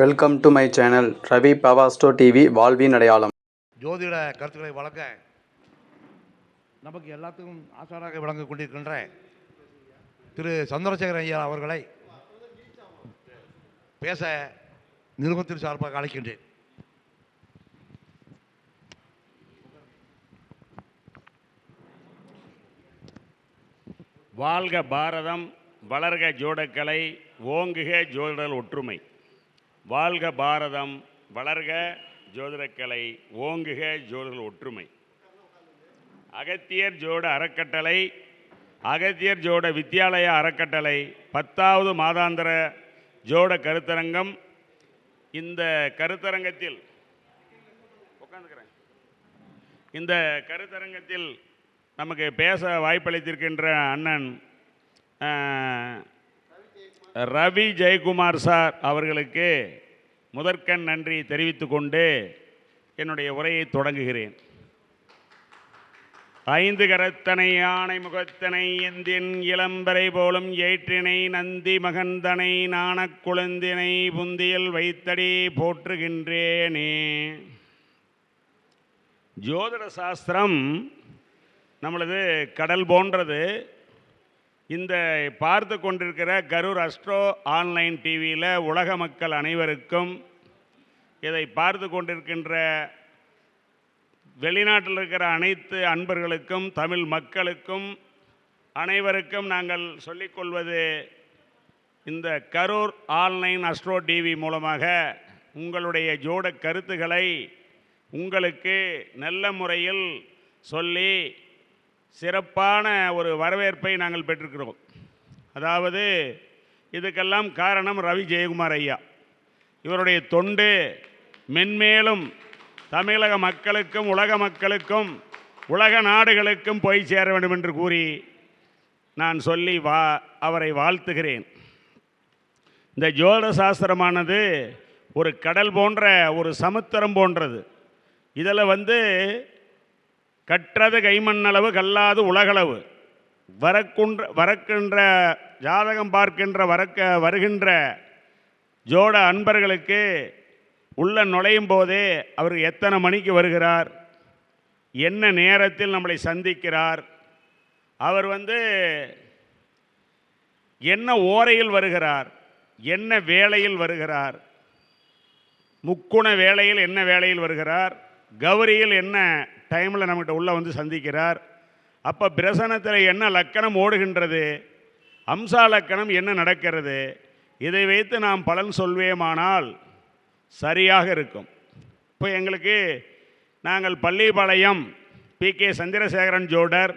Welcome to my channel Ravi பவாஸ்டோ TV வாழ்வின் அடையாளம் ஜோதிட கருத்துக்களை வழங்க நமக்கு எல்லாத்துக்கும் ஆசாராக விளங்க கொண்டிருக்கின்ற திரு சந்திரசேகர் ஐயா அவர்களை பேச நிறுவனத்தின் சார்பாக அழைக்கின்றேன். வாழ்க பாரதம் வளர்க ஜோடக்கலை ஓங்குக ஜோதிடல் ஒற்றுமை. வாழ்க பாரதம் வளர்க ஜோதிடக்கலை ஓங்குக ஜோதிடல் ஒற்றுமை. அகத்தியர் ஜோட அறக்கட்டளை அகத்தியர் ஜோட வித்யாலய அறக்கட்டளை பத்தாவது மாதாந்திர ஜோட கருத்தரங்கம். இந்த கருத்தரங்கத்தில் உட்காந்துக்கிறேன் இந்த கருத்தரங்கத்தில் நமக்கு பேச வாய்ப்பளித்திருக்கின்ற அண்ணன் ரவி ஜெயக்குமார் சார் அவர்களுக்கு முதற்கண் நன்றி தெரிவித்து கொண்டு என்னுடைய உரையை தொடங்குகிறேன். ஐந்து கரத்தனை யானை முகத்தனை எந்தின் இளம்பரை போலும் ஏற்றினை நந்தி மகந்தனை நாணக் குழந்தினை புந்தியில் வைத்தடி போற்றுகின்றேனே. ஜோதிட சாஸ்திரம் நம்மளது கடல் போன்றது. இந்த பார்த்து கொண்டிருக்கிற கரூர் அஸ்ட்ரோ ஆன்லைன் டிவியில் உலக மக்கள் அனைவருக்கும் இதை பார்த்து கொண்டிருக்கின்ற வெளிநாட்டில் இருக்கிற அனைத்து அன்பர்களுக்கும் தமிழ் மக்களுக்கும் அனைவருக்கும் நாங்கள் சொல்லிக்கொள்வது இந்த கரூர் ஆன்லைன் அஸ்ட்ரோ டிவி மூலமாக உங்களுடைய ஜோட கருத்துக்களை உங்களுக்கு நல்ல முறையில் சொல்லி சிறப்பான ஒரு வரவேற்பை நாங்கள் பெற்றிருக்கிறோம். அதாவது இதுக்கெல்லாம் காரணம் ரவி ஜெயக்குமார் ஐயா. இவருடைய தொண்டு மென்மேலும் தமிழக மக்களுக்கும் உலக மக்களுக்கும் உலக நாடுகளுக்கும் போய் சேர வேண்டும் என்று கூறி நான் சொல்லி வா அவரை வாழ்த்துகிறேன். இந்த ஜோதிட சாஸ்திரமானது ஒரு கடல் போன்ற ஒரு சமுத்திரம் போன்றது. இதில் வந்து கற்றது கைமண்ணளவு கல்லாது உலகளவு. வரக்குன்ற வரக்கின்ற ஜாதகம் பார்க்கின்ற வரக்க வருகின்ற ஜோட அன்பர்களுக்கு உள்ள நுழையும் போதே அவர் எத்தனை மணிக்கு வருகிறார்? என்ன நேரத்தில் நம்மளை சந்திக்கிறார்? அவர் வந்து என்ன ஓரையில் வருகிறார்? என்ன வேளையில் வருகிறார்? முக்குண வேளையில் என்ன வேளையில் வருகிறார்? கௌரியில் என்ன டைமில் நம்மகிட்ட உள்ளே வந்து சந்திக்கிறார். அப்போ பிரசனத்தில் என்ன லக்கணம் ஓடுகின்றது? அம்சா லக்கணம் என்ன நடக்கிறது? இதை வைத்து நாம் பலன் சொல்வேமானால் சரியாக இருக்கும். இப்போ எங்களுக்கு நாங்கள் பள்ளிப்பாளையம் பி கே சந்திரசேகரன் ஜோடர்.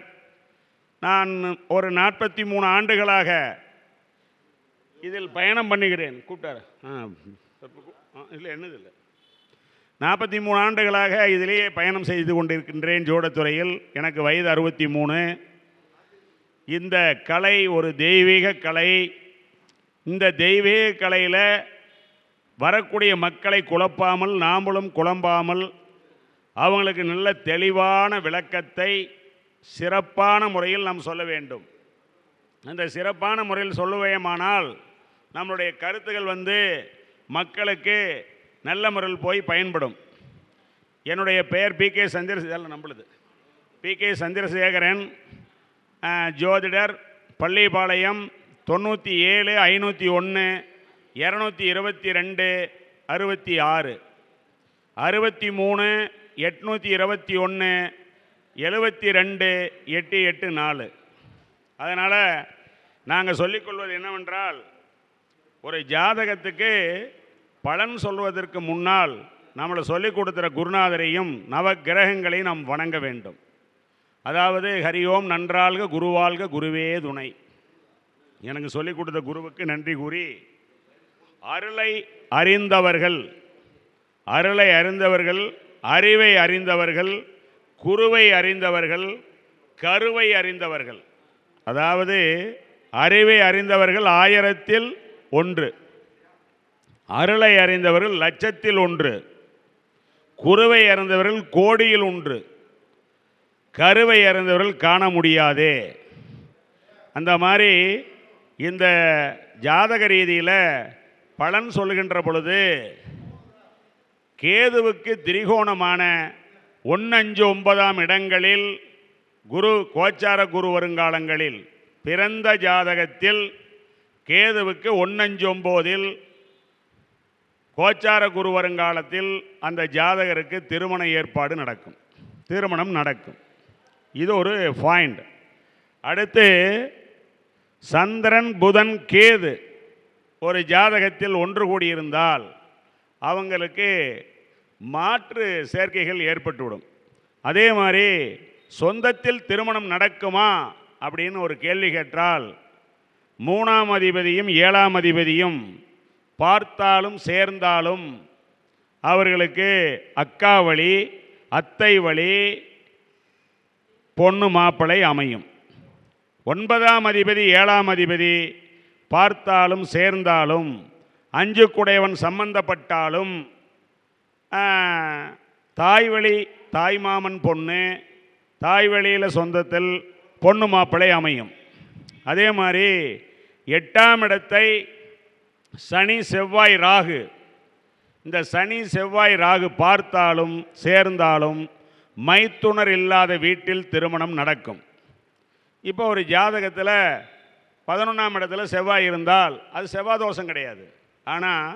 நான் ஒரு நாற்பத்தி மூணு ஆண்டுகளாக இதில் பயணம் பண்ணுகிறேன். கூப்பிட்டார். ஆ இல்லை என்னது இல்லை? நாற்பத்தி மூணு ஆண்டுகளாக இதிலேயே பயணம் செய்து கொண்டிருக்கின்றேன் ஜோடத்துறையில். எனக்கு வயது அறுபத்தி மூணு. இந்த கலை ஒரு தெய்வீக கலை. இந்த தெய்வீக கலையில் வரக்கூடிய மக்களை குழப்பாமல் நாமளும் குழம்பாமல் அவங்களுக்கு நல்ல தெளிவான விளக்கத்தை சிறப்பான முறையில் நாம் சொல்ல வேண்டும். அந்த சிறப்பான முறையில் சொல்லுவேமானால் நம்மளுடைய கருத்துக்கள் வந்து மக்களுக்கு நல்ல முறையில் போய் பயன்படும். என்னுடைய பெயர் பி கே சந்திரசேகரன் நம்மளுது பி கே சந்திரசேகரன் ஜோதிடர் பள்ளிப்பாளையம் தொண்ணூற்றி ஏழு ஐநூற்றி ஒன்று இரநூத்தி இருபத்தி ரெண்டு அறுபத்தி ஆறு அறுபத்தி மூணு எட்நூற்றி இருபத்தி ஒன்று எழுபத்தி ரெண்டு எட்டு எட்டு நாலு அதனால் நாங்கள் சொல்லிக்கொள்வது என்னவென்றால் ஒரு ஜாதகத்துக்கு பலன் சொல்வதற்கு முன்னால் நம்மளை சொல்லிக் கொடுத்துற குருநாதரையும் நவ கிரகங்களையும் நாம் வணங்க வேண்டும். அதாவது ஹரியோம் நன்றாள்க குருவாள்க குருவே துணை. எனக்கு சொல்லிக் கொடுத்த குருவுக்கு நன்றி கூறி அருளை அறிந்தவர்கள் அருளை அறிந்தவர்கள் அறிவை அறிந்தவர்கள் குருவை அறிந்தவர்கள் கருவை அறிந்தவர்கள். அதாவது அறிவை அறிந்தவர்கள் ஆயிரத்தில் ஒன்று. அருளை அறிந்தவர்கள் லட்சத்தில் ஒன்று குருவை அறிந்தவர்கள் கோடியில் ஒன்று கருவை அறிந்தவர்கள் காண முடியாதே. அந்த மாதிரி இந்த ஜாதக ரீதியில் பலன் சொல்லுகின்ற பொழுது கேதுவுக்கு திரிகோணமான ஒன்னஞ்சு ஒன்பதாம் இடங்களில் குரு கோச்சார குரு வருங்காலங்களில் பிறந்த ஜாதகத்தில் கேதுவுக்கு ஒன்னஞ்சு ஒம்போதில் கோச்சார குரு வருங்காலத்தில் அந்த ஜாதகருக்கு திருமண ஏற்பாடு நடக்கும். திருமணம் நடக்கும். இது ஒரு பாயிண்ட் அடுத்து சந்திரன் புதன் கேது ஒரு ஜாதகத்தில் ஒன்று கூடியிருந்தால் அவங்களுக்கு மாற்று சேர்க்கைகள் ஏற்பட்டுவிடும். அதே மாதிரி சொந்தத்தில் திருமணம் நடக்குமா அப்படின்னு ஒரு கேள்வி கேட்டால் மூணாம் அதிபதியும் ஏழாம் அதிபதியும் பார்த்தாலும் சேர்ந்தாலும் அவர்களுக்கு அக்கா வழி அத்தை வழி பொண்ணு மாப்பிளை அமையும். ஒன்பதாம் அதிபதி ஏழாம் அதிபதி பார்த்தாலும் சேர்ந்தாலும் அஞ்சு குடையவன் சம்பந்தப்பட்டாலும் தாய் வழி தாய் மாமன் பொண்ணு தாய் வழியில் சொந்தத்தில் பொண்ணு மாப்பிளை அமையும். அதே மாதிரி எட்டாம் இடத்தை சனி செவ்வாய் ராகு. இந்த சனி செவ்வாய் ராகு பார்த்தாலும் சேர்ந்தாலும் மைத்துணர் இல்லாத வீட்டில் திருமணம் நடக்கும். இப்போ ஒரு ஜாதகத்தில் பதினொன்றாம் இடத்துல செவ்வாய் இருந்தால் அது செவ்வாய் தோஷம் கிடையாது. ஆனால்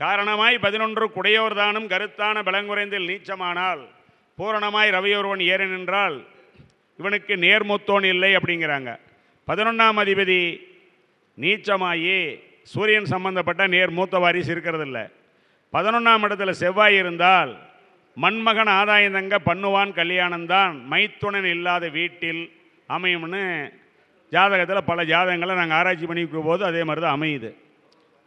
காரணமாய் பதினொன்று குடையோர் தானும் கருத்தான பலங்குறைந்தில் நீச்சமானால் பூரணமாய் ரவியொருவன் ஏற நின்றால் இவனுக்கு நேர்முத்தோன் இல்லை அப்படிங்கிறாங்க. பதினொன்றாம் அதிபதி நீச்சமாயி சூரியன் சம்பந்தப்பட்ட நேர் மூத்த வாரிசு இருக்கிறதில்ல. பதினொன்றாம் இடத்துல செவ்வாய் இருந்தால் மண்மகன் ஆதாயந்தங்க பண்ணுவான் கல்யாணம்தான் மைத்துணன் இல்லாத வீட்டில் அமையும்னு ஜாதகத்தில் பல ஜாதகங்களை நாங்கள் ஆராய்ச்சி பண்ணிக்கும் போது அதே மாதிரி தான் அமையுது.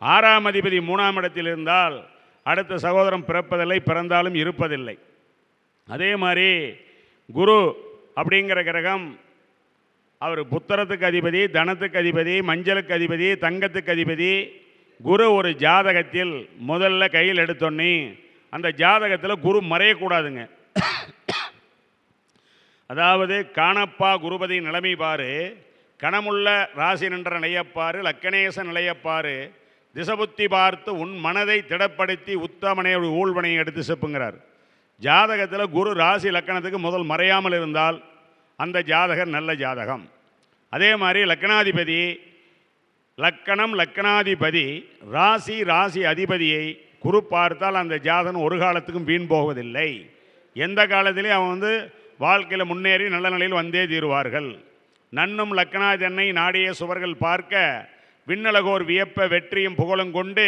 ஆறாம் அதிபதி மூணாம் இடத்தில் இருந்தால் அடுத்த சகோதரம் பிறப்பதில்லை பிறந்தாலும் இருப்பதில்லை. அதே மாதிரி குரு அப்படிங்கிற கிரகம் அவர் புத்திரத்துக்கு அதிபதி தனத்துக்கு அதிபதி மஞ்சளுக்கு அதிபதி தங்கத்துக்கு அதிபதி. குரு ஒரு ஜாதகத்தில் முதல்ல கையில் எடுத்தோன்னே அந்த ஜாதகத்தில் குரு மறையக்கூடாதுங்க. அதாவது காணப்பா குருபதி நிலைமை பாரு. கணமுள்ள ராசி நின்ற நிலையப்பாரு லக்கணேச நிலையப்பாரு. திசபுத்தி பார்த்து உன் மனதை திடப்படுத்தி உத்தமனை ஊழ்வனையை எடுத்து செப்புங்கிறார். ஜாதகத்தில் குரு ராசி லக்கணத்துக்கு முதல் மறையாமல் இருந்தால் அந்த ஜாதகர் நல்ல ஜாதகம். அதே மாதிரி லக்கணாதிபதி லக்கணம் லக்கணாதிபதி ராசி ராசி அதிபதியை குரு பார்த்தால் அந்த ஜாதகம் ஒரு காலத்துக்கும் வீண் போவதில்லை. எந்த காலத்திலையும் அவன் வந்து வாழ்க்கையில் முன்னேறி நல்ல நிலையில் வந்தே தீருவார்கள். நன்னும் லக்கணாதென்னை நாடிய சுவர்கள் பார்க்க விண்ணலகோர் வியப்ப வெற்றியும் புகழும் கொண்டு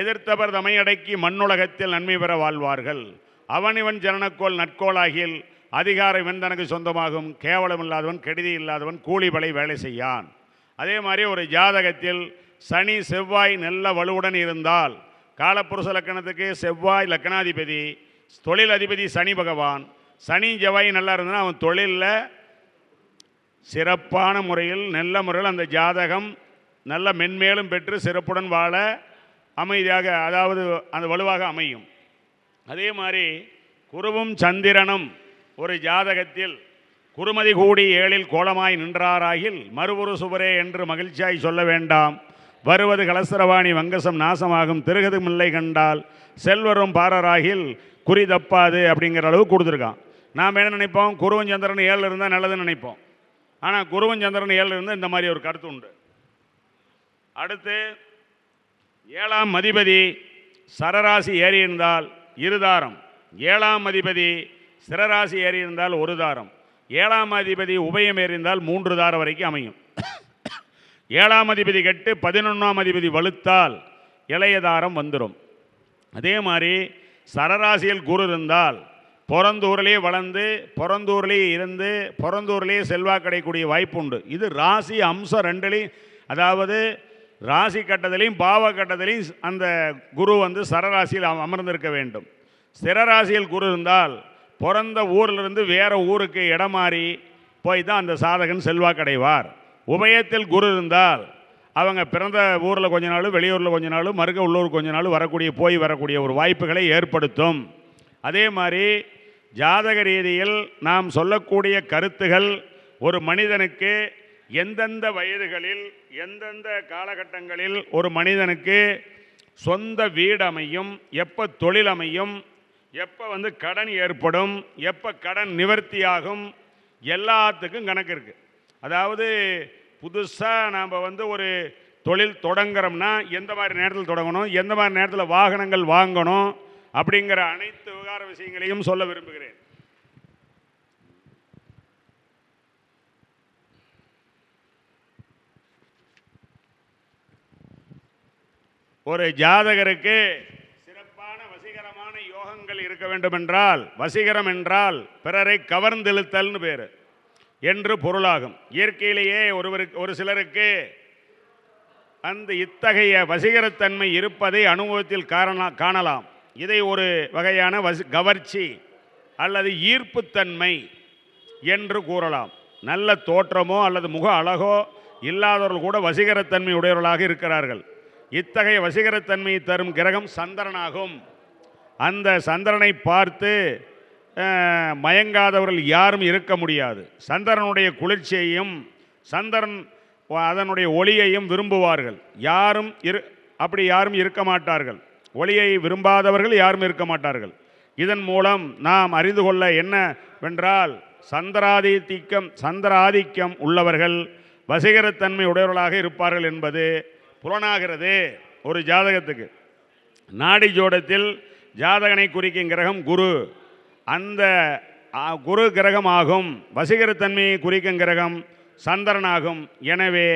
எதிர்த்தவர் தமையடக்கி மண்ணுலகத்தில் நன்மை பெற வாழ்வார்கள். அவனிவன் ஜனனக்கோள் நட்கோளாகில் அதிகாரம் இவன் தனக்கு சொந்தமாகும் கேவலம் இல்லாதவன் கெடுதி இல்லாதவன் கூலிபலை வேலை செய்யான். அதே மாதிரி ஒரு ஜாதகத்தில் சனி செவ்வாய் நல்ல வலுவுடன் இருந்தால் காலப்புருஷ லக்கணத்துக்கு செவ்வாய் லக்கணாதிபதி தொழில் அதிபதி சனி பகவான். சனி செவ்வாய் நல்லா இருந்தால் அவன் தொழிலில் சிறப்பான முறையில் நல்ல முறையில் அந்த ஜாதகம் நல்ல மென்மேலும் பெற்று சிறப்புடன் வாழ அமைதியாக அதாவது அந்த வலுவாக அமையும். அதே மாதிரி குருவும் சந்திரனும் ஒரு ஜாதகத்தில் குருமதி கூடி ஏழில் கோலமாய் நின்றாராகில் மறுபுரு சுவரே என்று மகிழ்ச்சியாய் சொல்ல வேண்டாம். வருவது கலசரவாணி வங்கசம் நாசமாகும் திருகது மில்லை கண்டால் செல்வரும் பாரராகில் குறி தப்பாது அப்படிங்கிற அளவு கொடுத்துருக்கான். நாம் என்ன நினைப்போம்? குருவன் சந்திரன் ஏழில் இருந்தால் நல்லதுன்னு நினைப்போம். ஆனால் குருவன் சந்திரன் ஏழில் இருந்தால் இந்த மாதிரி ஒரு கருத்து உண்டு. அடுத்து ஏழாம் அதிபதி சரராசி ஏறி இருந்தால் இருதாரம். ஏழாம் அதிபதி சிரராசி ஏறி இருந்தால் ஒரு தாரம். ஏழாம் அதிபதி உபயம் ஏறிந்தால் மூன்று தாரம் வரைக்கும் அமையும். ஏழாம் அதிபதி கெட்டு பதினொன்றாம் அதிபதி வலுத்தால் இளைய தாரம் வந்துடும் அதே மாதிரி சரராசியில் குரு இருந்தால் பிறந்தூரிலேயே வளர்ந்து பிறந்தூர்லேயே இருந்து பிறந்தூர்லேயே செல்வாக்கடையக்கூடிய வாய்ப்பு உண்டு இது ராசி அம்சம் ரெண்டுலேயும் அதாவது ராசி கட்டத்திலையும் பாவ கட்டத்திலையும் அந்த குரு வந்து சரராசியில் அமர்ந்திருக்க வேண்டும். சிரராசியில் குரு இருந்தால் பிறந்த ஊர்லேருந்து வேறு ஊருக்கு இடம் மாறி போய் தான் அந்த சாதகன் செல்வாக்கடைவார். உபயத்தில் குரு இருந்தால் அவங்க பிறந்த ஊரில் கொஞ்ச நாள் வெளியூரில் கொஞ்ச நாள் மறுக்க உள்ளூர் கொஞ்ச நாள் வரக்கூடிய போய் வரக்கூடிய ஒரு வாய்ப்புகளை ஏற்படுத்தும். அதே மாதிரி ஜாதக ரீதியில் நாம் சொல்லக்கூடிய கருத்துகள் ஒரு மனிதனுக்கு எந்தெந்த வயதுகளில் எந்தெந்த காலகட்டங்களில் ஒரு மனிதனுக்கு சொந்த வீடு அமையும் எப்போ தொழில் அமையும் எப்போ வந்து கடன் ஏற்படும் எப்போ கடன் நிவர்த்தியாகும் எல்லாத்துக்கும் கணக்கு இருக்குது அதாவது புதுசாக நாம் வந்து ஒரு தொழில் தொடங்குறோம்னா எந்த மாதிரி நேரத்தில் தொடங்கணும் எந்த மாதிரி நேரத்தில் வாகனங்கள் வாங்கணும் அப்படிங்கிற அனைத்து விவகார விஷயங்களையும் சொல்ல விரும்புகிறேன். ஒரு ஜாதகருக்கு குணங்கள் இருக்க வேண்டுமென்றால் வசீகரம் என்றால் பிறரை கவர்ந்தெழுத்தல்னு பேர். என்று பொருளாகும். இயற்கையிலேயே ஒருவருக்கு ஒரு சிலருக்கு அந்த இத்தகைய வசீகரத்தன்மை இருப்பதை அனுபவத்தில் காரண காணலாம். இதை ஒரு வகையான வசி கவர்ச்சி அல்லது ஈர்ப்புத்தன்மை என்று கூறலாம். நல்ல தோற்றமோ அல்லது முக அழகோ இல்லாதவர்கள் கூட வசீகரத்தன்மை உடையவர்களாக இருக்கிறார்கள். இத்தகைய வசீகரத்தன்மையை தரும் கிரகம் சந்திரனாகும். அந்த சந்திரனை பார்த்து மயங்காதவர்கள் யாரும் இருக்க முடியாது. சந்திரனுடைய குளிர்ச்சியையும் சந்திரன் அதனுடைய ஒளியையும் விரும்புவார்கள். யாரும் இரு அப்படி யாரும் இருக்க மாட்டார்கள். ஒளியை விரும்பாதவர்கள் யாரும் இருக்க மாட்டார்கள். இதன் மூலம் நாம் அறிந்து கொள்ள என்னவென்றால் சந்திராதித்யம் சந்திராதிக்கம் உள்ளவர்கள் வசீகரத்தன்மை உடையவர்களாக இருப்பார்கள் என்பது புலனாகிறது ஒரு ஜாதகத்துக்கு. நாடி ஜோடத்தில் ஜாதகனை குறிக்கும் கிரகம் குரு. அந்த குரு கிரகமாகும். வசீகரத்தன்மையை குறிக்கும் கிரகம் சந்திரனாகும். எனவே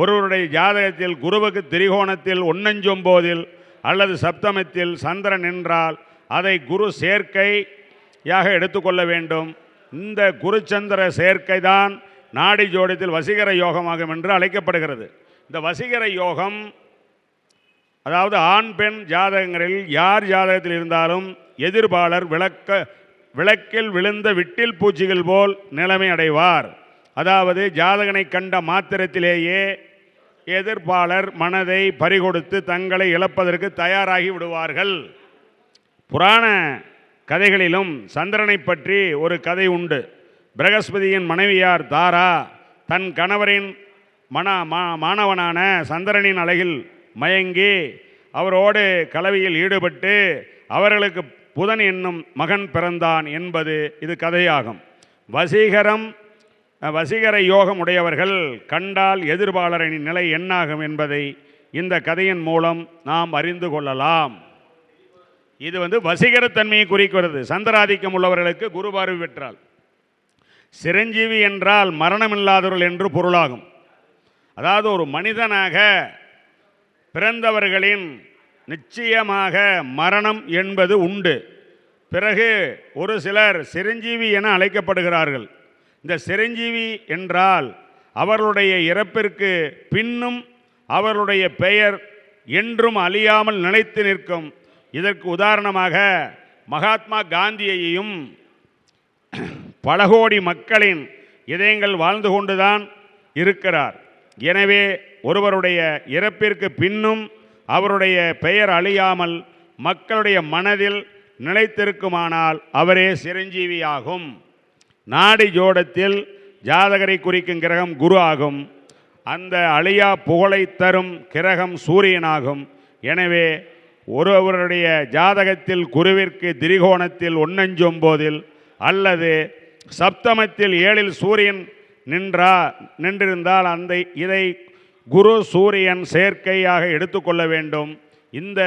ஒருவருடைய ஜாதகத்தில் குருவுக்கு திரிகோணத்தில் ஒன்னஞ்சொம்போதில் அல்லது சப்தமத்தில் சந்திரன் என்றால் அதை குரு சேர்க்கையாக எடுத்துக்கொள்ள வேண்டும். இந்த குருச்சந்திர சேர்க்கை தான் நாடி ஜோடத்தில் வசீகர யோகமாகும் என்று அழைக்கப்படுகிறது. இந்த வசீகர யோகம் அதாவது ஆண் பெண் ஜாதகங்களில் யார் ஜாதகத்தில் இருந்தாலும் எதிர்பாளர் விளக்க விளக்கில் விழுந்த விட்டில் பூச்சிகள் போல் நிலைமை அடைவார். அதாவது ஜாதகனை கண்ட மாத்திரத்திலேயே எதிர்ப்பாளர் மனதை பறிகொடுத்து தங்களை இழப்பதற்கு தயாராகி விடுவார்கள். புராண கதைகளிலும் சந்திரனை பற்றி ஒரு கதை உண்டு. பிரகஸ்பதியின் மனைவியார் தாரா தன் கணவரின் மன மா- மாணவனான சந்திரனின் அழகில் மயங்கி அவரோடு கலவியில் ஈடுபட்டு அவர்களுக்கு புதன் என்னும் மகன் பிறந்தான் என்பது இது கதையாகும். வசீகரம் வசீகர யோகம் உடையவர்கள் கண்டால் எதிர்பாளரின் நிலை என்னாகும் என்பதை இந்த கதையின் மூலம் நாம் அறிந்து கொள்ளலாம். இது வந்து வசீகரத்தன்மையை குறிக்கிறது. சந்திராதிக்கம் உள்ளவர்களுக்கு குரு பார்வை பெற்றால். சிரஞ்சீவி என்றால் மரணமில்லாதவர்கள் என்று பொருளாகும். அதாவது ஒரு மனிதனாக பிறந்தவர்களின் நிச்சயமாக மரணம் என்பது உண்டு. பிறகு ஒரு சிலர் சிரஞ்சீவி என அழைக்கப்படுகிறார்கள். இந்த சிரஞ்சீவி என்றால் அவர்களுடைய இறப்பிற்கு பின்னும் அவர்களுடைய பெயர் என்றும் அழியாமல் நிலைத்து நிற்கும். இதற்கு உதாரணமாக மகாத்மா காந்தியையும் பல கோடி மக்களின் இதயங்கள் வாழ்ந்து கொண்டுதான் இருக்கிறார். எனவே ஒருவருடைய இறப்பிற்கு பின்னும் அவருடைய பெயர் அழியாமல் மக்களுடைய மனதில் நிலைத்திருக்குமானால் அவரே சிரஞ்சீவியாகும். நாடி ஜோடத்தில் ஜாதகரை குறிக்கும் கிரகம் குரு ஆகும். அந்த அழியா புகழை தரும் கிரகம் சூரியனாகும். எனவே ஒருவருடைய ஜாதகத்தில் குருவிற்கு திரிகோணத்தில் ஒன்னஞ்சொம்போதில் அல்லது சப்தமத்தில் ஏழில் சூரியன் நின்றா நின்றிருந்தால் அந்த இதை குரு சூரியன் சேர்க்கையாக எடுத்துக்கொள்ள வேண்டும். இந்த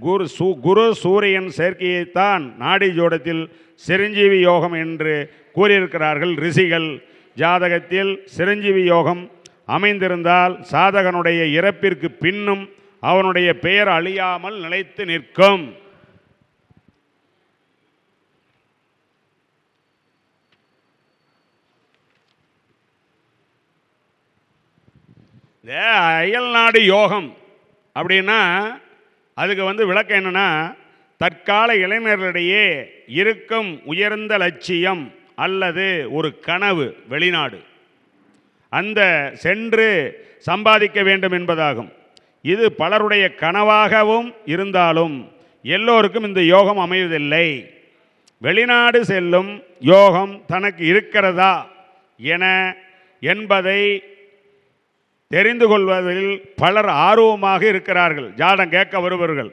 குரு சூ குரு சூரியன் சேர்க்கையைத்தான் நாடி ஜோடத்தில் சிரஞ்சீவி யோகம் என்று கூறியிருக்கிறார்கள் ரிஷிகள். ஜாதகத்தில் சிரஞ்சீவி யோகம் அமைந்திருந்தால் சாதகனுடைய இறப்பிற்கு பின்னும் அவனுடைய பெயர் அழியாமல் நிலைத்து நிற்கும். இந்த அயல்நாடு யோகம். அப்படின்னா அதுக்கு வந்து விளக்கம் என்னென்னா தற்கால இளைஞர்களிடையே இருக்கும் உயர்ந்த லட்சியம் அல்லது ஒரு கனவு வெளிநாடு. அந்த சென்று சம்பாதிக்க வேண்டும் என்பதாகும். இது பலருடைய கனவாகவும் இருந்தாலும் எல்லோருக்கும் இந்த யோகம் அமைவதில்லை. வெளிநாடு செல்லும் யோகம் தனக்கு இருக்கிறதா என என்பதை தெரிந்து கொள்வதில் பலர் ஆர்வமாக இருக்கிறார்கள். ஜாதகம் கேட்க வருபவர்கள்.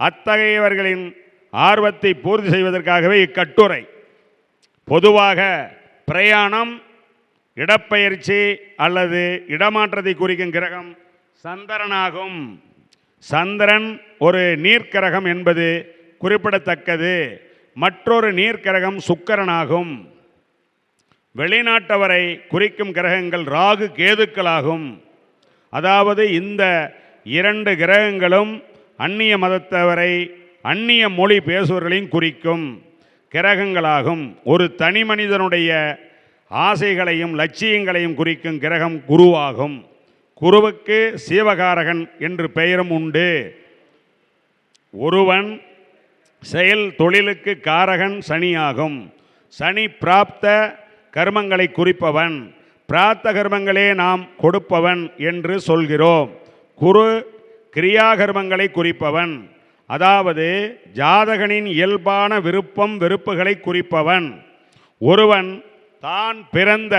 அத்தகையவர்களின் ஆர்வத்தை பூர்த்தி செய்வதற்காகவே இக்கட்டுரை. பொதுவாக பிரயாணம் இடப்பெயர்ச்சி அல்லது இடமாற்றத்தை குறிக்கும் கிரகம் சந்திரனாகும். சந்திரன் ஒரு நீர்க்கிரகம் என்பது குறிப்பிடத்தக்கது. மற்றொரு நீர்க்கிரகம் சுக்கரனாகும். வெளிநாட்டவரை குறிக்கும் கிரகங்கள் ராகு கேதுக்களாகும். அதாவது இந்த இரண்டு கிரகங்களும் அந்நிய மதத்தவரை அந்நிய மொழி பேசுவர்களையும் குறிக்கும் கிரகங்களாகும். ஒரு தனி மனிதனுடைய ஆசைகளையும் லட்சியங்களையும் குறிக்கும் கிரகம் குருவாகும். குருவுக்கு சீவகாரகன் என்று பெயரும் உண்டு. ஒருவன் செயல் தொழிலுக்கு காரகன் சனியாகும். சனி பிராப்த கர்மங்களை குறிப்பவன். பிராத்த கர்மங்களே நாம் கொடுப்பவன் என்று சொல்கிறோம். குரு கிரியா கர்மங்களை குறிப்பவன். அதாவது ஜாதகனின் இயல்பான விருப்பம் வெறுப்புகளை குறிப்பவன். ஒருவன் தான் பிறந்த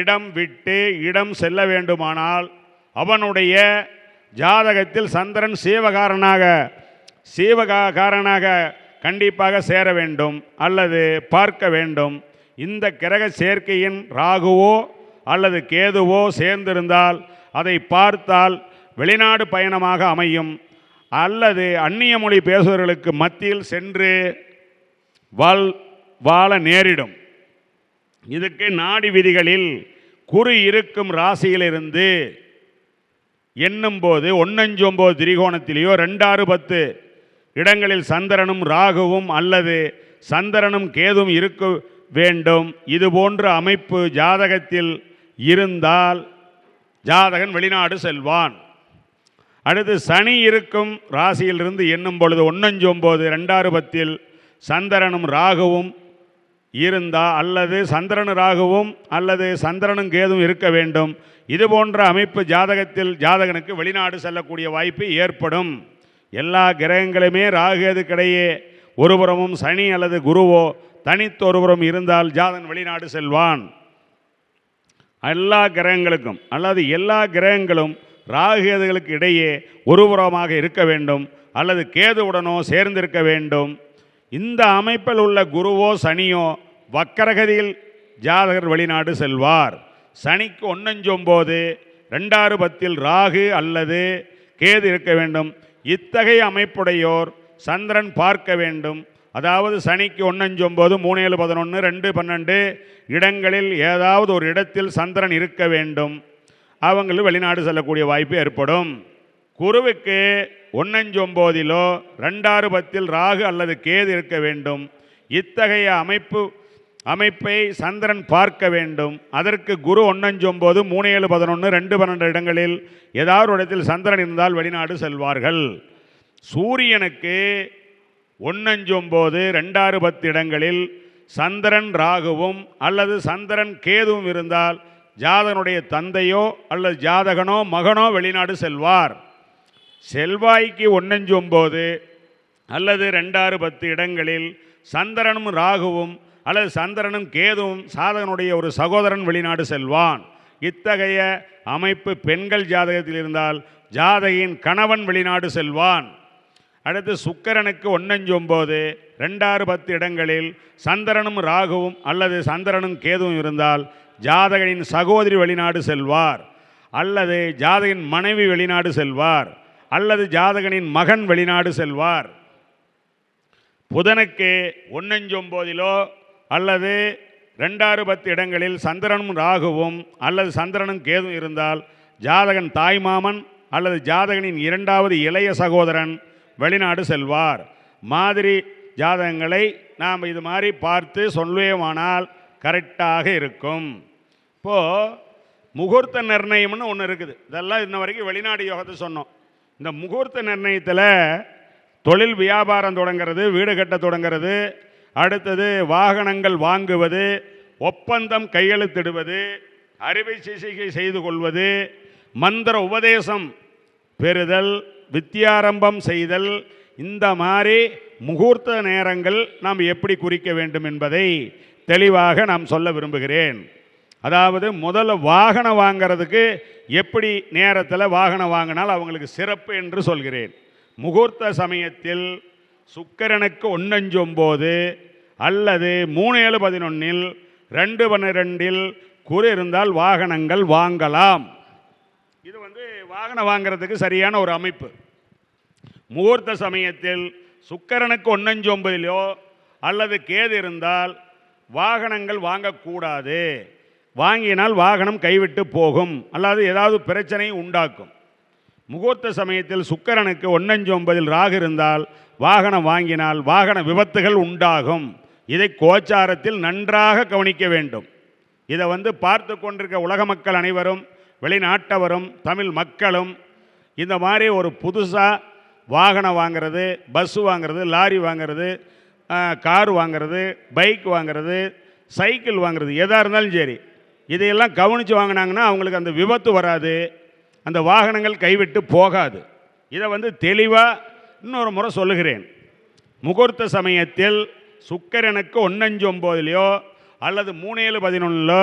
இடம் விட்டு இடம் செல்ல வேண்டுமானால் அவனுடைய ஜாதகத்தில் சந்திரன் சீவகாரனாக சீவகாரனாக கண்டிப்பாக சேர வேண்டும் அல்லது பார்க்க வேண்டும். இந்த கிரக சேர்க்கையின் ராகுவோ அல்லது கேதுவோ சேர்ந்திருந்தால் அதை பார்த்தால் வெளிநாடு பயணமாக அமையும். அல்லது அந்நிய மொழி பேசுபவர்களுக்கு மத்தியில் சென்று வாழ் வாழ நேரிடும். இதுக்கு நாடி விதிகளில் குறி இருக்கும் ராசியிலிருந்து எண்ணும்போது ஒன்னஞ்சு ஒம்பது திரிகோணத்திலேயோ ரெண்டாறு பத்து இடங்களில் சந்திரனும் ராகுவும் அல்லது சந்திரனும் கேதும் இருக்க வேண்டும். இது போன்ற அமைப்பு ஜாதகத்தில் இருந்தால் ஜாதகன் வெளிநாடு செல்வான். அடுத்து சனி இருக்கும் ராசியிலிருந்து எண்ணும் பொழுது ஒன்னஞ்சு ஒம்பது ரெண்டாறு பத்தில் சந்திரனும் ராகுவும் இருந்தா அல்லது சந்திரனு ராகுவும் அல்லது சந்திரனும் கேதும் இருக்க வேண்டும். இது போன்ற அமைப்பு ஜாதகத்தில் ஜாதகனுக்கு வெளிநாடு செல்லக்கூடிய வாய்ப்பு ஏற்படும். எல்லா கிரகங்களுமே ராகுகேதுக்கிடையே ஒருபுறமும் சனி அல்லது குருவோ தனித்து ஒருபுறம் இருந்தால் ஜாதகன் வெளிநாடு செல்வான். எல்லா கிரகங்களுக்கும் அல்லது எல்லா கிரகங்களும் ராகுகேதுகளுக்கு இடையே ஒருபுறமாக இருக்க வேண்டும் அல்லது கேதுவுடனோ சேர்ந்திருக்க வேண்டும். இந்த அமைப்பில் உள்ள குருவோ சனியோ வக்கரகதியில் ஜாதகர் வெளிநாடு செல்வார். சனிக்கு ஒன்னஞ்சொம்போது ரெண்டாறு பத்தில் ராகு அல்லது கேது இருக்க வேண்டும். இத்தகைய அமைப்புடையோர் சந்திரன் பார்க்க வேண்டும். அதாவது சனிக்கு ஒன்னஞ்சு ஒம்பது மூணு ஏழு பதினொன்று ரெண்டு பன்னெண்டு இடங்களில் ஏதாவது ஒரு இடத்தில் சந்திரன் இருக்க வேண்டும். அவங்களும் வெளிநாடு செல்லக்கூடிய வாய்ப்பு ஏற்படும். குருவுக்கு ஒன்னஞ்சொம்போதிலோ ரெண்டாறு பத்தில் ராகு அல்லது கேது இருக்க வேண்டும். இத்தகைய அமைப்பு அமைப்பை சந்திரன் பார்க்க வேண்டும். அதற்கு குரு ஒன்னஞ்சொம்போது மூணு ஏழு பதினொன்று ரெண்டு பன்னெண்டு இடங்களில் ஏதாவது இடத்தில் சந்திரன் இருந்தால் வெளிநாடு செல்வார்கள். சூரியனுக்கு ஒன்னஞ்சொம்போது ரெண்டாறு பத்து இடங்களில் சந்திரன் ராகுவும் அல்லது சந்திரன் கேதுவும் இருந்தால் ஜாதகனுடைய தந்தையோ அல்லது ஜாதகனோ மகனோ வெளிநாடு செல்வார். செல்வாய்க்கு ஒன்னஞ்சு ஒம்பது அல்லது ரெண்டாறு பத்து இடங்களில் சந்திரனும் ராகுவும் அல்லது சந்திரனும் கேதுவும் சாதகனுடைய ஒரு சகோதரன் வெளிநாடு செல்வான். இத்தகைய அமைப்பு பெண்கள் ஜாதகத்தில் இருந்தால் ஜாதகியின் கணவன் வெளிநாடு செல்வான். அடுத்து சுக்கரனுக்கு ஒன்னஞ்சு ஒம்பது ரெண்டாறு பத்து இடங்களில் சந்திரனும் ராகுவும் அல்லது சந்திரனும் கேதுவும் இருந்தால் ஜாதகனின் சகோதரி வெளிநாடு செல்வார் அல்லது ஜாதகின் மனைவி வெளிநாடு செல்வார் அல்லது ஜாதகனின் மகன் வெளிநாடு செல்வார். புதனுக்கு ஒன்னஞ்சொம்போதிலோ அல்லது ரெண்டாறு பத்து இடங்களில் சந்திரனும் ராகுவும் அல்லது சந்திரனும் கேதும் இருந்தால் ஜாதகன் தாய்மாமன் அல்லது ஜாதகனின் இரண்டாவது இளைய சகோதரன் வெளிநாடு செல்வார். மாதிரி ஜாதகங்களை நாம் இது மாதிரி பார்த்து சொல்லுவேமானால் கரெக்டாக இருக்கும். இப்போது முகூர்த்த நிர்ணயம்னு ஒன்று இருக்குது. இதெல்லாம் இன்ன வரைக்கும் வெளிநாடு யோகத்தை சொன்னோம். இந்த முகூர்த்த நிர்ணயத்தில் தொழில் வியாபாரம் தொடங்கிறது வீடு கட்ட தொடங்கிறது அடுத்தது வாகனங்கள் வாங்குவது ஒப்பந்தம் கையெழுத்திடுவது அறுவை சிகிச்சை செய்து கொள்வது மந்திர உபதேசம் பெறுதல் வித்தியாரம்பம் செய்தல் இந்த மாதிரி முகூர்த்த நேரங்கள் நாம் எப்படி குறிக்க வேண்டும் என்பதை தெளிவாக நாம் சொல்ல விரும்புகிறேன். அதாவது முதல்ல வாகனம் வாங்கிறதுக்கு எப்படி நேரத்தில் வாகனம் வாங்கினால் அவங்களுக்கு சிறப்பு என்று சொல்கிறேன். முகூர்த்த சமயத்தில் சுக்கிரனுக்கு ஒன்னஞ்சொம்போது அல்லது மூணு ஏழு பதினொன்னில் ரெண்டு பன்னிரெண்டில் குறு இருந்தால் வாகனங்கள் வாங்கலாம். வாகனம் வாங்குறதுக்கு சரியான ஒரு அமைப்பு. முகூர்த்த சமயத்தில் சுக்கரனுக்கு ஒன்னஞ்சொம்பதிலோ அல்லது கேது இருந்தால் வாகனங்கள் வாங்கக்கூடாது. வாங்கினால் வாகனம் கைவிட்டு போகும். அல்லது ஏதாவது பிரச்சனை உண்டாக்கும். முகூர்த்த சமயத்தில் சுக்கரனுக்கு ஒன்னஞ்சு ஒன்பதில் ராகு இருந்தால் வாகனம் வாங்கினால் வாகன விபத்துகள் உண்டாகும். இதை கோச்சாரத்தில் நன்றாக கவனிக்க வேண்டும். இதை வந்து பார்த்து கொண்டிருக்க உலக மக்கள் அனைவரும் வெளிநாட்டவரும் தமிழ் மக்களும் இந்த மாதிரி ஒரு புதுசாக வாகனம் வாங்குறது பஸ் வாங்குறது லாரி வாங்குறது கார் வாங்குறது பைக் வாங்குறது சைக்கிள் வாங்குறது எதாக இருந்தாலும் சரி இதையெல்லாம் கவனித்து வாங்கினாங்கன்னா அவங்களுக்கு அந்த விபத்து வராது அந்த வாகனங்கள் கைவிட்டு போகாது. இதை வந்து தெளிவாக இன்னொரு முறை சொல்லுகிறேன். முகூர்த்த சமயத்தில் சுக்கரனுக்கு ஒன்னஞ்சு ஒம்போதுலையோ அல்லது மூணு ஏழு பதினொன்றிலோ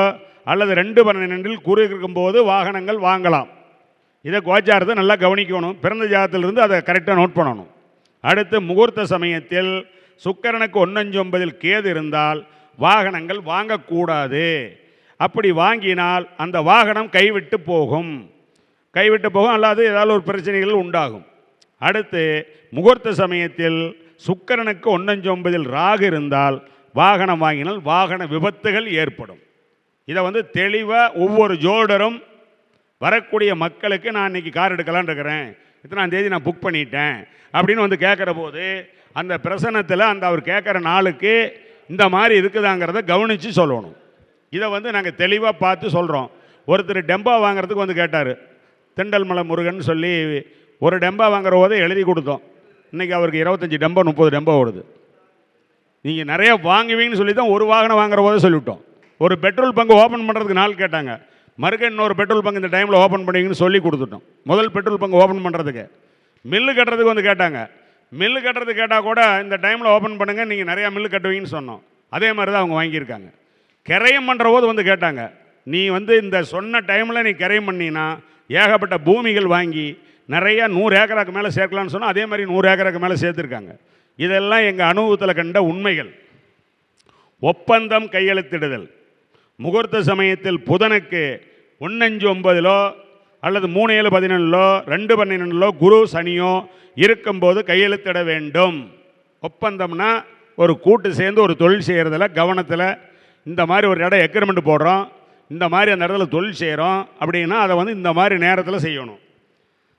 அல்லது ரெண்டு பன்னெண்டில் குறு இருக்கும்போது வாகனங்கள் வாங்கலாம். இதை கோச்சாரத்தை நல்லா கவனிக்கணும். பிறந்த ஜாதத்திலிருந்து அதை கரெக்டாக நோட் பண்ணணும். அடுத்து முகூர்த்த சமயத்தில் சுக்கரனுக்கு ஒன்னஞ்சு ஒன்பதில் கேது இருந்தால் வாகனங்கள் வாங்கக்கூடாது. அப்படி வாங்கினால் அந்த வாகனம் கைவிட்டு போகும். கைவிட்டு போகும் அல்லாது ஏதாவது ஒரு பிரச்சனைகள் உண்டாகும். அடுத்து முகூர்த்த சமயத்தில் சுக்கரனுக்கு ஒன்னஞ்சு ஒன்பதில் ராகு இருந்தால் வாகனம் வாங்கினால் வாகன விபத்துகள் ஏற்படும். இதை வந்து தெளிவாக ஒவ்வொரு ஜோடரும் வரக்கூடிய மக்களுக்கு நான் இன்னைக்கு கார் எடுக்கலான்னு இருக்கிறேன். இத்தனாம் தேதி நான் புக் பண்ணிட்டேன். அப்படின்னு வந்து கேட்குற போது அந்த பிரசனத்தில் அந்த அவர் கேட்குற நாளுக்கு இந்த மாதிரி இருக்குதாங்கிறத கவனித்து சொல்லணும். இதை வந்து நாங்கள் தெளிவாக பார்த்து சொல்கிறோம் ஒருத்தர் டெம்பா வாங்குறதுக்கு வந்து கேட்டார். திண்டல்மலை முருகன் சொல்லி ஒரு டெம்பா வாங்குற போதே எழுதி கொடுத்தோம். இன்றைக்கி அவருக்கு இருபத்தஞ்சி டெம்பா முப்பது டெம்பா ஓடுது. நீங்கள் நிறைய வாங்குவீங்கன்னு சொல்லி தான் ஒரு வாகனம் வாங்குற போதே சொல்லிவிட்டோம். ஒரு பெட்ரோல் பங்கு ஓப்பன் பண்ணுறதுக்கு நாள் கேட்டாங்க. மறுக்க இன்னொரு பெட்ரோல் பங்கு இந்த டைமில் ஓப்பன் பண்ணுவீங்கன்னு சொல்லி கொடுத்துட்டோம். முதல் பெட்ரோல் பங்கு ஓப்பன் பண்ணுறதுக்கு மில்லு கட்டுறதுக்கு வந்து கேட்டாங்க. மில்லு கட்டுறதுக்கு கேட்டால் கூட இந்த டைமில் ஓப்பன் பண்ணுங்கள் நீங்கள் நிறையா மில்லு கட்டுவீங்கன்னு சொன்னோம். அதே மாதிரி தான் அவங்க வாங்கியிருக்காங்க. கிரையம் பண்ணுற போது வந்து கேட்டாங்க. நீ வந்து இந்த சொன்ன டைமில் நீ கிரையம் பண்ணினா ஏகப்பட்ட பூமிகள் வாங்கி நிறையா நூறு ஏக்கராக்கு மேலே சேர்க்கலான்னு சொன்னால் அதே மாதிரி நூறு ஏக்கராக்கு மேலே சேர்த்துருக்காங்க. இதெல்லாம் எங்கள் அனுபவத்தில் கண்ட உண்மைகள். ஒப்பந்தம் கையெழுத்திடுதல். முகூர்த்த சமயத்தில் புதனுக்கு ஒன்னஞ்சு ஒன்பதிலோ அல்லது மூணு ஏழு பதினொன்றிலோ ரெண்டு பன்னிரெண்டிலோ குரு சனியோ இருக்கும்போது கையெழுத்திட வேண்டும். ஒப்பந்தம்னா ஒரு கூட்டு சேர்ந்து ஒரு தொழில் செய்கிறதுல கவனத்தில் இந்த மாதிரி ஒரு இடம் எக்ரிமெண்ட் போடுறோம். இந்த மாதிரி அந்த இடத்துல தொழில் செய்கிறோம் அப்படின்னா அதை வந்து இந்த மாதிரி நேரத்தில் செய்யணும்.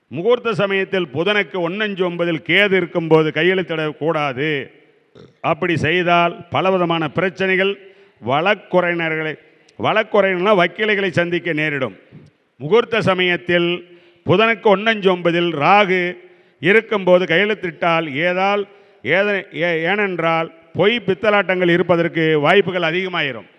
முகூர்த்த சமயத்தில் புதனுக்கு ஒன்னஞ்சு ஒன்பதில் கேது இருக்கும்போது கையெழுத்திடக்கூடாது. அப்படி செய்தால் பலவிதமான பிரச்சனைகள் வழக்குறையினர்களை வழக்குறையினா வக்கீலைகளை சந்திக்க நேரிடும். முகூர்த்த சமயத்தில் புதனுக்கு ஒன்னஞ்சு ஒன்பதில் ராகு இருக்கும்போது கையெழுத்திட்டால் ஏதால் ஏத ஏ- ஏனென்றால் பொய் பித்தலாட்டங்கள் இருப்பதற்கு வாய்ப்புகள் அதிகமாயிரும்.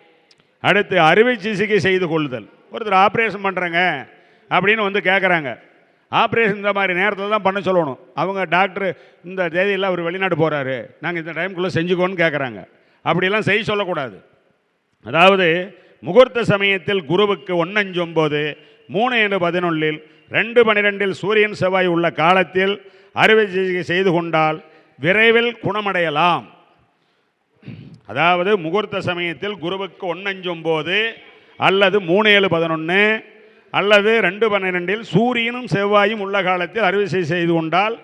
அடுத்து அறுவை சிகிச்சை செய்து கொள்ளுதல். ஒருத்தர் ஆப்ரேஷன் பண்ணுறேங்க அப்படின்னு வந்து கேட்குறாங்க ஆப்ரேஷன் இந்த மாதிரி நேரத்தில் தான் பண்ண சொல்லணும். அவங்க டாக்டர் இந்த தேதியில் அவர் வெளிநாடு போகிறாரு நாங்கள் இந்த டைமுக்குள்ளே செஞ்சுக்கோன்னு கேட்குறாங்க அப்படிலாம் செய்ய சொல்லக்கூடாது. அதாவது முகூர்த்த சமயத்தில் குருவுக்கு ஒன்னஞ்சொம்போது மூணு ஏழு பதினொன்றில் ரெண்டு பன்னிரெண்டில் சூரியன் செவ்வாய் உள்ள காலத்தில் அறுவை சிகிச்சை செய்து கொண்டால் விரைவில் குணமடையலாம். அதாவது முகூர்த்த சமயத்தில் குருவுக்கு ஒன்னஞ்சொம்போது அல்லது மூணு ஏழு பதினொன்று அல்லது ரெண்டு பன்னிரெண்டில் சூரியனும் செவ்வாயும் உள்ள காலத்தில் அறுவை செய்து கொண்டால்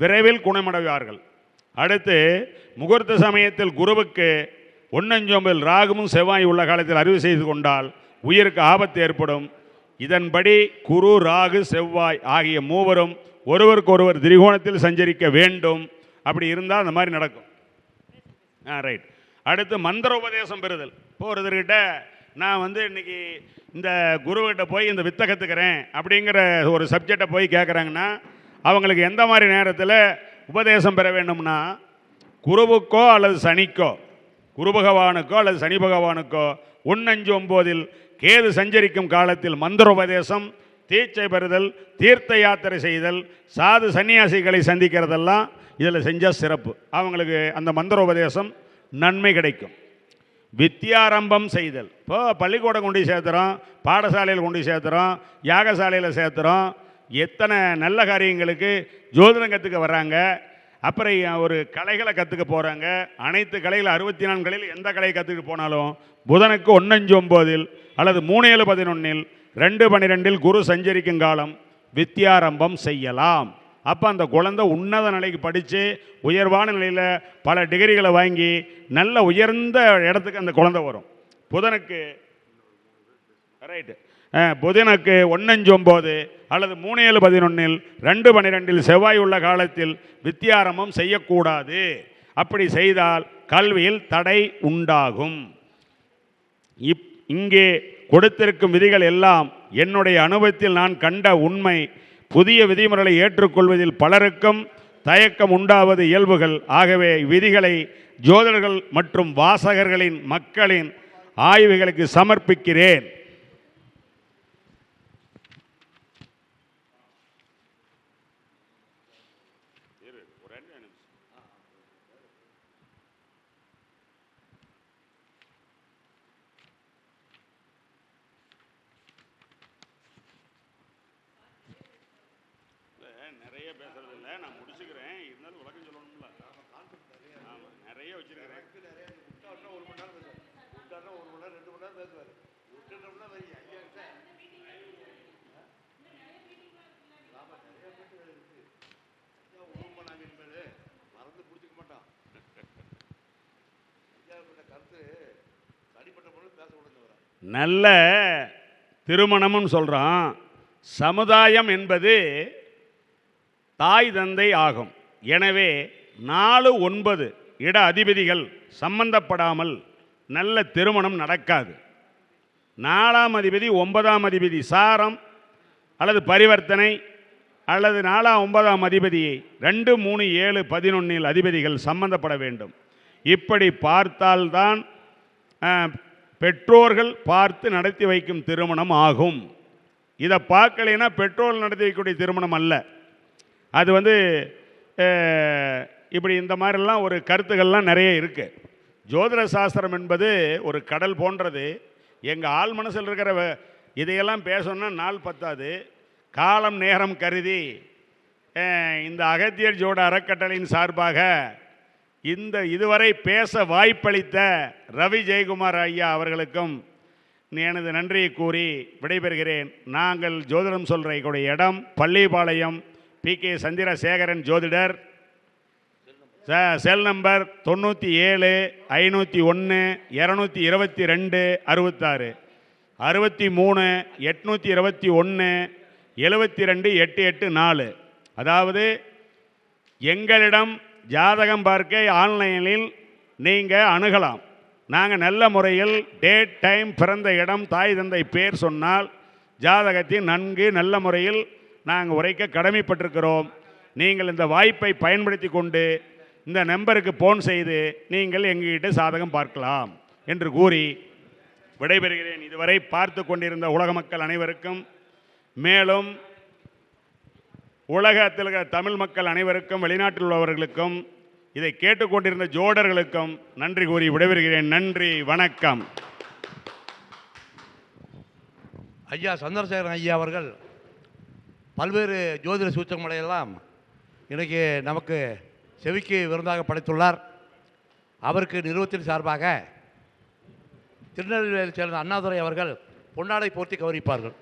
விரைவில் குணமடைவார்கள். அடுத்து முகூர்த்த சமயத்தில் குருவுக்கு ஒன்னஞ்சொம்பில் ராகுவும் செவ்வாயும் உள்ள காலத்தில் அறுவை செய்து கொண்டால் உயிருக்கு ஆபத்து ஏற்படும். இதன்படி குரு ராகு செவ்வாய் ஆகிய மூவரும் ஒருவருக்கொருவர் திரிகோணத்தில் சஞ்சரிக்க வேண்டும். அப்படி இருந்தால் அந்த மாதிரி நடக்கும். ஆ ரைட் அடுத்து மந்திர உபதேசம் பெறுதல். இப்போ ஒருத்தர்கிட்ட நான் வந்து இன்றைக்கி இந்த குருக்கிட்ட போய் இந்த வித்தை கற்றுக்கிறேன் அப்படிங்கிற ஒரு சப்ஜெக்டை போய் கேட்குறாங்கன்னா அவங்களுக்கு எந்த மாதிரி நேரத்தில் உபதேசம் பெற வேண்டும்னா குருவுக்கோ அல்லது சனிக்கோ குரு பகவானுக்கோ அல்லது சனி பகவானுக்கோ ஒன்னஞ்சு ஒம்போதில் கேது சஞ்சரிக்கும் காலத்தில் மந்திர உபதேசம் தீட்சை பெறுதல் தீர்த்த யாத்திரை செய்தல் சாது சன்னியாசிகளை சந்திக்கிறதெல்லாம் இதில் செஞ்சால் சிறப்பு. அவங்களுக்கு அந்த மந்திர உபதேசம் நன்மை கிடைக்கும். வித்தியாரம்பம் செய்தல். இப்போ பள்ளிக்கூடம் கொண்டு சேர்த்துறோம் பாடசாலையில் கொண்டு சேர்த்துறோம் யாகசாலையில் சேர்த்துறோம். எத்தனை நல்ல காரியங்களுக்கு ஜோதிடம் கற்றுக்க வர்றாங்க அப்புறம் ஒரு கலைகளை கற்றுக்க போகிறாங்க அனைத்து கலைகள் அறுபத்தி நான்கு கலையில் எந்த கலையை கற்றுக்கிட்டு போனாலும் புதனுக்கு ஒன்னஞ்சு ஒம்போதில் அல்லது மூணு ஏழு பதினொன்னில் ரெண்டு பன்னிரெண்டில் குரு சஞ்சரிக்கும் காலம் வித்தியாரம்பம் செய்யலாம். அப்போ அந்த குழந்தை உன்னத நிலைக்கு படித்து உயர்வான நிலையில் பல டிகிரிகளை வாங்கி நல்ல உயர்ந்த இடத்துக்கு அந்த குழந்தை வரும். புதனுக்கு ரைட்டு புதனுக்கு ஒன்னஞ்சொம்போது அல்லது மூணு ஏழு பதினொன்னில் ரெண்டு பன்னிரெண்டில் செவ்வாய் உள்ள காலத்தில் வித்தியாரமும் செய்யக்கூடாது. அப்படி செய்தால் கல்வியில் தடை உண்டாகும். இப் இங்கே கொடுத்திருக்கும் விதிகள் எல்லாம் என்னுடைய அனுபவத்தில் நான் கண்ட உண்மை. புதிய விதிமுறைகளை ஏற்றுக்கொள்வதில் பலருக்கும் தயக்கம் உண்டாவது இயல்புகள். ஆகவே விதிகளை ஜோதிடர்கள் மற்றும் வாசகர்களின் மக்களின் ஆய்வுகளுக்கு சமர்ப்பிக்கிறேன் நிறைய பேசுறது இல்லை நான் முடிச்சுக்கிறேன் இருந்தாலும் விளக்கம் சொல்லணும்ல ஆமாம் நிறைய வச்சிருக்கிறேன் மறந்து பிடிச்சிக்க மாட்டான் கருத்து தனிப்பட்ட முறையில் பேச உடனே நல்ல திருமணம்னு சொல்கிறோம் சமுதாயம் என்பது தாய் தந்தை ஆகும். எனவே நாலு ஒன்பது இட அதிபதிகள் சம்பந்தப்படாமல் நல்ல திருமணம் நடக்காது. நாலாம் அதிபதி ஒன்பதாம் அதிபதி சாரம் அல்லது பரிவர்த்தனை அல்லது நாலாம் ஒன்பதாம் அதிபதியை ரெண்டு மூணு ஏழு பதினொன்னில் அதிபதிகள் சம்பந்தப்பட வேண்டும். இப்படி பார்த்தால்தான் பெற்றோர்கள் பார்த்து நடத்தி வைக்கும் திருமணம் ஆகும். இதை பார்க்கலைன்னா பெற்றோர்கள் நடத்தி வைக்கக்கூடிய திருமணம் அல்ல. அது வந்து இப்படி இந்த மாதிரிலாம் ஒரு கருத்துக்கள்லாம் நிறைய இருக்குது ஜோதிட சாஸ்திரம் என்பது ஒரு கடல் போன்றது. எங்கள் ஆள் மனசில் இருக்கிற வ- இதையெல்லாம் பேசணும்னா நாள் பத்தாது. காலம் நேரம் கருதி இந்த அகத்தியர் ஜோட அறக்கட்டளையின் சார்பாக இந்த இதுவரை பேச வாய்ப்பளித்த ரவி ஜெயக்குமார் ஐயா அவர்களுக்கும் எனது நன்றியை கூறி விடைபெறுகிறேன். நாங்கள் ஜோதிடம் சொல்கிற எங்களுடைய இடம் பள்ளிப்பாளையம் பி கே சந்திரசேகரன் ஜோதிடர். ச- செல் நம்பர் தொண்ணூற்றி ஏழு ஐநூற்றி ஒன்று இரநூத்தி இருபத்தி ரெண்டு அறுபத்தாறு. அறுபத்தி மூணு எட்நூற்றி இருபத்தி ஒன்று எழுபத்தி ரெண்டு எட்டு எட்டு நாலு. அதாவது எங்களிடம் ஜாதகம் பார்க்க ஆன்லைனில் நீங்கள் அணுகலாம். நாங்கள் நல்ல முறையில் டேட் டைம் பிறந்த இடம் தாய் தந்தை பேர் சொன்னால் ஜாதகத்தை நன்கு நல்ல முறையில் நாங்கள் உரைக்க கடமைப்பட்டிருக்கிறோம். நீங்கள் இந்த வாய்ப்பை பயன்படுத்தி கொண்டு இந்த நம்பருக்கு ஃபோன் செய்து நீங்கள் எங்ககிட்ட சாதகம் பார்க்கலாம் என்று கூறி விடைபெறுகிறேன். இதுவரை பார்த்து கொண்டிருந்த உலக மக்கள் அனைவருக்கும் மேலும் உலகத்தில் தமிழ் மக்கள் அனைவருக்கும் வெளிநாட்டில் உள்ளவர்களுக்கும் இதை கேட்டுக்கொண்டிருந்த ஜோடர்களுக்கும் நன்றி கூறி விடைபெறுகிறேன். நன்றி வணக்கம். ஐயா சந்திரசேகரன் ஐயா அவர்கள் பல்வேறு ஜோதிட சூச்சகங்களையெல்லாம் இன்றைக்கு நமக்கு செவிக்கு விருந்தாக படைத்துள்ளார். அவருக்கு நிறுவனத்தின் சார்பாக திருநெல்வேலி சேர்ந்த அண்ணாதுரை அவர்கள் பொன்னாடை போர்த்தி கௌரிப்பார்கள்